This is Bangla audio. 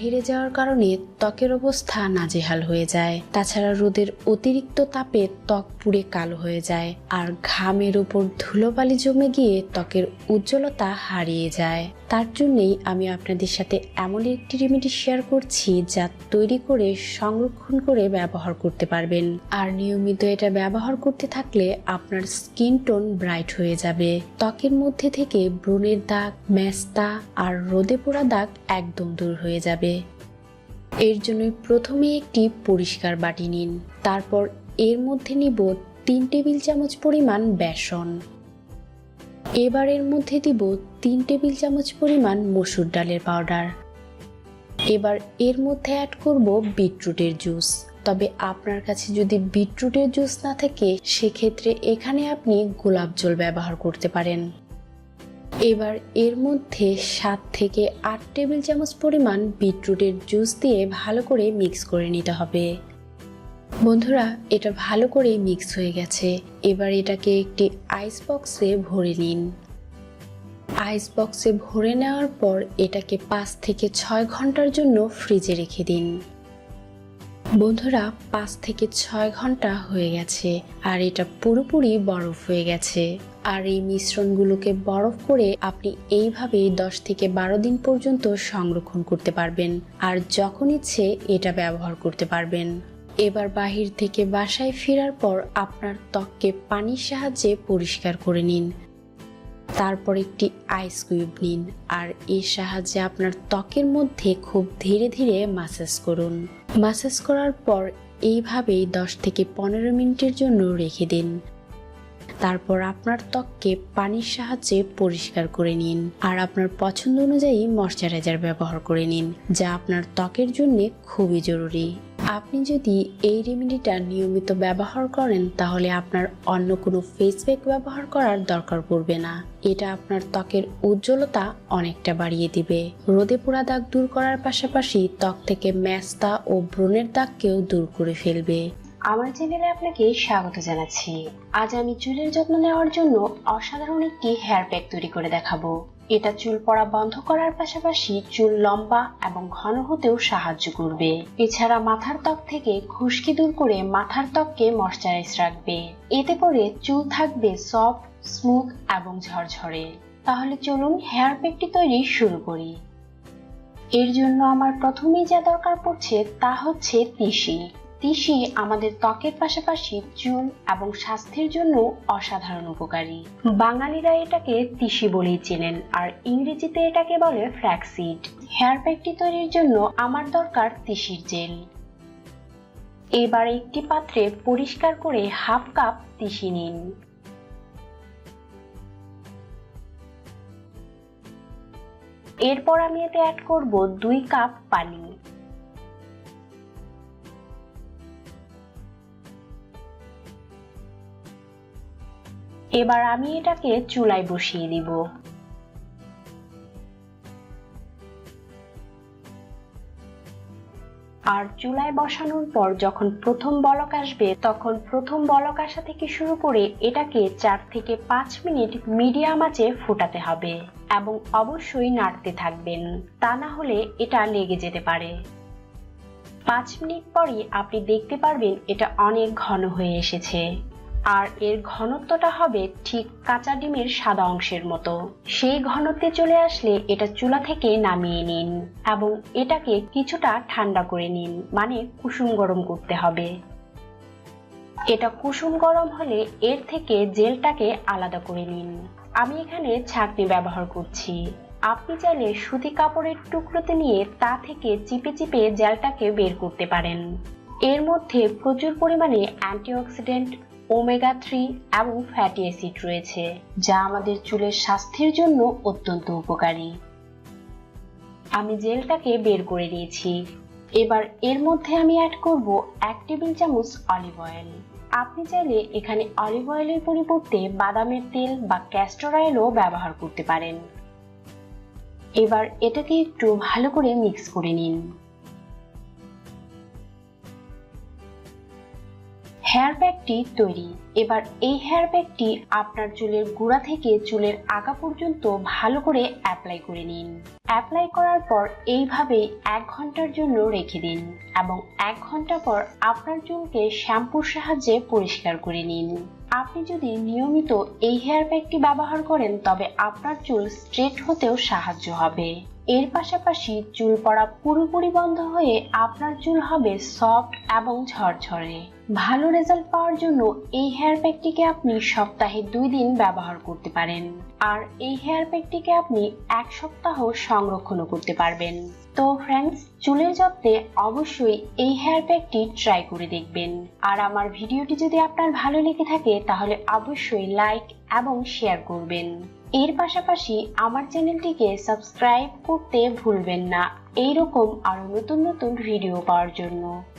বাহিরে যাওয়ার কারণে ত্বকের অবস্থা নাজেহাল হয়ে যায়। তাছাড়া রোদের অতিরিক্ত তাপে ত্বক পুড়ে কালো হয়ে যায় আর ঘামের উপর ধুলোবালি জমে গিয়ে ত্বকের উজ্জ্বলতা হারিয়ে যায়। তার জন্যেই আমি আপনাদের সাথে এমন একটি রেমেডি শেয়ার করছি যা তৈরি করে সংরক্ষণ করে ব্যবহার করতে পারবেন। আর নিয়মিত এটা ব্যবহার করতে থাকলে আপনার স্কিন টোন ব্রাইট হয়ে যাবে। ত্বকের মধ্যে থেকে ব্রণের দাগ, ম্যাস্তা আর রোদে পোড়া দাগ একদম দূর হয়ে যাবে। এর জন্য প্রথমে একটি পরিষ্কার বাটি নিন। তারপর এর মধ্যে নিব তিন টেবিল চামচ পরিমাণ বেসন। এবার এর মধ্যে দিব তিন টেবিল চামচ পরিমাণ মসুর ডালের পাউডার। এবার এর মধ্যে অ্যাড করব বিটরুটের জুস। তবে আপনার কাছে যদি বিটরুটের জুস না থাকে, সেক্ষেত্রে এখানে আপনি গোলাপ জল ব্যবহার করতে পারেন। এবার এর মধ্যে সাত থেকে আট টেবিল চামচ পরিমাণ বিটরুটের জুস দিয়ে ভালো করে মিক্স করে নিতে হবে। বন্ধুরা, এটা ভালো করে মিক্স হয়ে গেছে। এবার এটাকে একটি আইস বক্সে ভরে নিন। আইস বক্সে ভরে নেওয়ার পর এটাকে পাঁচ থেকে ছয় ঘণ্টার জন্য ফ্রিজে রেখে দিন। বন্ধুরা, পাঁচ থেকে ছয় ঘণ্টা হয়ে গেছে আর এটা পুরোপুরি বরফ হয়ে গেছে। আর এই মিশ্রণগুলোকে বরফ করে আপনি এইভাবেই দশ থেকে বারো দিন পর্যন্ত সংরক্ষণ করতে পারবেন আর যখন ইচ্ছে এটা ব্যবহার করতে পারবেন। এবার বাহির থেকে বাসায় ফেরার পর আপনার ত্বককে পানির সাহায্যে পরিষ্কার করে নিন। তারপর একটি আইস কিউব নিন আর এর সাহায্যে আপনার ত্বকের মধ্যে খুব ধীরে ধীরে মাসাজ করুন। মাসাজ করার পর এইভাবেই দশ থেকে পনেরো মিনিটের জন্য রেখে দিন। তারপর আপনার ত্বককে পানির সাহায্যে পরিষ্কার করে নিন আর আপনার পছন্দ অনুযায়ী ময়শ্চারাইজার ব্যবহার করে নিন, যা আপনার ত্বকের জন্য খুবই জরুরি। আপনি যদি এই রেমেডিটা নিয়মিত ব্যবহার করেন, তাহলে আপনার অন্য কোনো ফেস প্যাক ব্যবহার করার দরকার পড়বে না। এটা আপনার ত্বকের উজ্জ্বলতা অনেকটা বাড়িয়ে দিবে। রোদে পোড়া দাগ দূর করার পাশাপাশি ত্বক থেকে ম্যাস্তা ও ব্রণের দাগকেও দূর করে ফেলবে। আমার চ্যানেলে আপনাকে স্বাগত জানাচ্ছি। আজ আমি চুলের যত্ন নেওয়ার জন্য অসাধারণ একটি হেয়ার প্যাক তৈরি করে দেখাবো। এটা চুল পড়া বন্ধ করার পাশাপাশি চুল লম্বা এবং ঘন হতেও সাহায্য করবে। এছাড়া মাথার ত্বক থেকে খুশকি দূর করে মাথার ত্বককে ময়শ্চারাইজ রাখবে। এতে করে চুল থাকবে সফট স্মুথ এবং ঝরঝরে। তাহলে চলুন হেয়ার প্যাকটি তৈরি শুরু করি। এর জন্য আমার প্রথমেই যা দরকার পড়ছে তা হচ্ছে তিসি। তিসি আমাদের ত্বকের পাশাপাশি চুল এবং স্বাস্থ্যের জন্য অসাধারণ উপকারী। বাঙালিরা এটাকে তিসি বলেই চেনেন, আর ইংরেজিতে এটাকে বলে ফ্ল্যাক্সিড হেয়ার প্যাকটি তৈরির জন্য আমার দরকার তিসির জেল। এবার একটি পাত্রে পরিষ্কার করে হাফ কাপ তিসি নিন। এরপর আমি এতে অ্যাড করব দুই কাপ পানি। এবার আমি এটাকে চুলায় বসিয়ে দিব। আর চুলায় বসানোর পর যখন প্রথম বলক আসবে, তখন প্রথম বলক আসা থেকে শুরু করে এটাকে চার থেকে পাঁচ মিনিট মিডিয়াম আঁচে ফোটাতে হবে এবং অবশ্যই নাড়তে থাকবেন। তা না হলে এটা লেগে যেতে পারে। পাঁচ মিনিট পরই আপনি দেখতে পারবেন এটা অনেক ঘন হয়ে এসেছে। আর এর ঘনত্বটা হবে ঠিক কাঁচা ডিমের সাদা অংশের মতো। সেই ঘনত্বে চলে আসলে এটা চুলা থেকে নামিয়ে নিন এবং এটাকে কিছুটা ঠান্ডা করে নিন মানে কুসুম গরম করতে হবে। এটা কুসুম গরম হলে এর থেকে জেলটাকে আলাদা করে নিন। আমি এখানে ছাঁকনি ব্যবহার করছি। আপনি চাইলে সুতি কাপড়ের টুকরোতে নিয়ে তা থেকে চিপে চিপে জেলটাকে বের করতে পারেন। এর মধ্যে প্রচুর পরিমাণে অ্যান্টিঅক্সিডেন্ট ওমেগা থ্রি এবং ফ্যাটি অ্যাসিড রয়েছে, যা আমাদের চুলের স্বাস্থ্যের জন্য অত্যন্ত উপকারী। আমি জেলটাকে বের করে নিয়েছি। এবার এর মধ্যে আমি অ্যাড করব এক টেবিল চামচ অলিভ অয়েল আপনি চাইলে এখানে অলিভ অয়েলের পরিবর্তে বাদামের তেল বা ক্যাস্টর অয়েলও ব্যবহার করতে পারেন। এবার এটাকে একটু ভালো করে মিক্স করে নিন। হেয়ার ব্যাগটি তৈরি। এবার এই হেয়ার ব্যাগটি আপনার চুলের গোড়া থেকে চুলের আগা পর্যন্ত ভালো করে অ্যাপ্লাই করে নিন। অ্যাপ্লাই করার পর এইভাবে এক ঘণ্টার জন্য রেখে দিন এবং এক ঘণ্টা পর আপনার চুলকে শ্যাম্পুর সাহায্যে পরিষ্কার করে নিন। আপনি যদি নিয়মিত এই হেয়ার প্যাকটি ব্যবহার করেন, তবে আপনার চুল স্ট্রেট হতেও সাহায্য হবে। এর পাশাপাশি চুল পড়া পুরোপুরি বন্ধ হয়ে আপনার চুল হবে সফট এবং ঝরঝরে। ভালো রেজাল্ট পাওয়ার জন্য এই হেয়ার প্যাকটিকে আপনি সপ্তাহে দুই দিন ব্যবহার করতে পারেন। আর এই হেয়ার প্যাকটিকে আপনি এক সপ্তাহ সংরক্ষণও করতে পারবেন। তো ফ্রেন্ডস চুলের যত্নে অবশ্যই এই হেয়ার প্যাকটি ট্রাই করে দেখবেন। আর আমার ভিডিওটি যদি আপনার ভালো লেগে থাকে, তাহলে অবশ্যই লাইক এবং শেয়ার করবেন। এর পাশাপাশি আমার চ্যানেলটিকে সাবস্ক্রাইব করতে ভুলবেন না। এইরকম আরও নতুন নতুন ভিডিও পাওয়ার জন্য।